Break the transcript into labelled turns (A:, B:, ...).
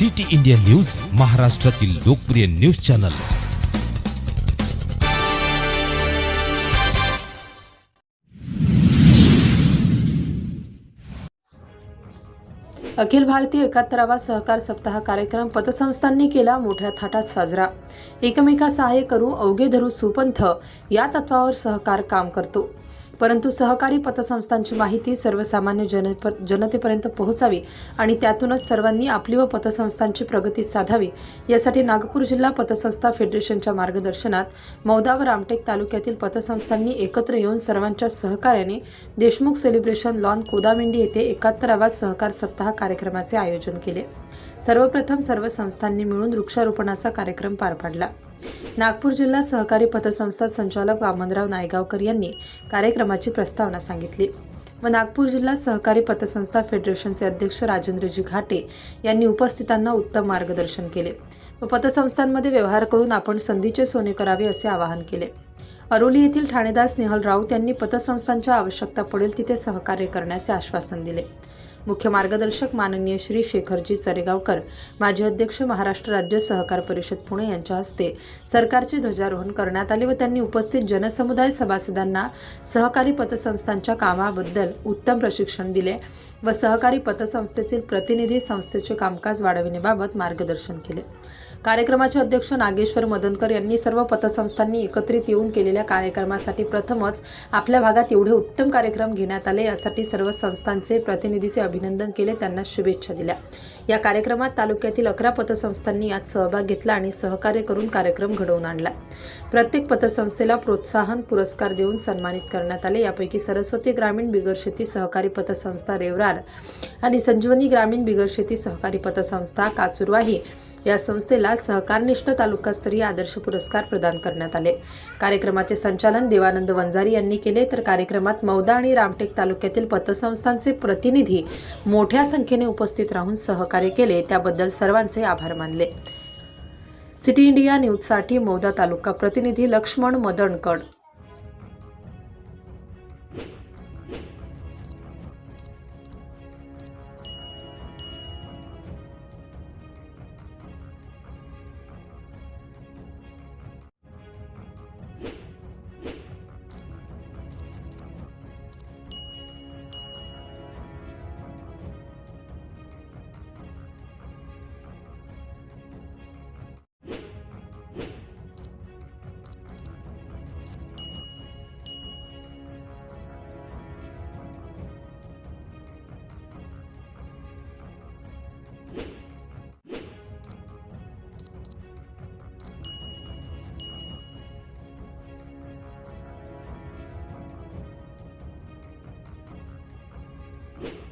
A: City India news महाराष्ट्रातील लोकप्रिय news channel.
B: Akhil Bharatiya एकाहत्तरावा सहकार सप्ताह कार्यक्रम पतसंस्थांनी केला मोठ्या थाटात साजरा. एकमेका सहाय्य करू अवघे धरू सुपंथ या तत्वावर सहकार काम करतो. परंतु सहकारी पतसंस्थांची माहिती सर्वसामान्य जनप जनतेपर्यंत पोहोचावी आणि त्यातूनच सर्वांनी आपली व पतसंस्थांची प्रगती साधावी यासाठी नागपूर जिल्हा पतसंस्था फेडरेशनच्या मार्गदर्शनात मौदा व रामटेक तालुक्यातील पतसंस्थांनी एकत्र येऊन सर्वांच्या सहकार्याने देशमुख सेलिब्रेशन लॉन कोदामिंडी येथे एकाहत्तरावा सहकार सप्ताह कार्यक्रमाचे आयोजन केले. सर्वप्रथम सर्व संस्थांनी मिळून वृक्षारोपणाचा कार्यक्रम पार पाडला. नागपूर जिल्हा सहकारी पतसंस्था संचालक वामनराव नायगावकर यांनी कार्यक्रमाची प्रस्तावना सांगितली. व नागपूर जिल्हा सहकारी पतसंस्था फेडरेशनचे अध्यक्ष राजेंद्रजी घाटे यांनी उपस्थितांना उत्तम मार्गदर्शन केले व पतसंस्थांमध्ये व्यवहार करून आपण संधीचे सोने करावे असे आवाहन केले. अरोली येथील ठाणेदार स्नेहल राऊत यांनी पतसंस्थांच्या आवश्यकता पडेल तिथे सहकार्य करण्याचे आश्वासन दिले. मुख्य मार्गदर्शक माननीय श्री शेखरजी चरेगावकर माजी अध्यक्ष महाराष्ट्र राज्य सहकार परिषद पुणे यांच्या हस्ते सरकारचे ध्वजारोहण करण्यात आले व त्यांनी उपस्थित जनसमुदाय सभासदांना सहकारी पतसंस्थांच्या कामाबद्दल उत्तम प्रशिक्षण दिले. व सहकारी पतसंस्थेतील प्रतिनिधी संस्थेचे कामकाज वाढविण्याबाबत मार्गदर्शन केले. कार्यक्रमाचे अध्यक्ष नागेश्वर मदनकर यांनी सर्व पतसंस्थांनी एकत्रित येऊन केलेल्या कार्यक्रमासाठी प्रथमच आपल्या भागात एवढे उत्तम कार्यक्रम घेण्यात आले यासाठी सर्व संस्थांचे प्रतिनिधीचे अभिनंदन केले त्यांना शुभेच्छा दिल्या. या कार्यक्रमात तालुक्यातील अकरा पतसंस्थांनी यात सहभाग घेतला आणि सहकार्य करून कार्यक्रम घडवून आणला. प्रत्येक पतसंस्थेला प्रोत्साहन पुरस्कार देऊन सन्मानित करण्यात आले. यापैकी सरस्वती ग्रामीण बिगरशेती सहकारी पतसंस्था रेवरा रेवरार आणि संजीवनी ग्रामीण बिगरशेती सहकारी पतसंस्था काचुरवाही या संस्थेला सहकारनिष्ठ तालुकास्तरीय आदर्श पुरस्कार प्रदान करण्यात आले. कार्यक्रमाचे संचालन देवानंद वंजारी यांनी केले. तर कार्यक्रमात मौदा आणि रामटेक तालुक्यातील पतसंस्थांचे प्रतिनिधी मोठ्या संख्येने उपस्थित राहून सहकार्य केले. त्याबद्दल सर्वांचे आभार मानले. सिटी इंडिया न्यूजसाठी मौदा तालुका प्रतिनिधी लक्ष्मण मदणकड Thank you.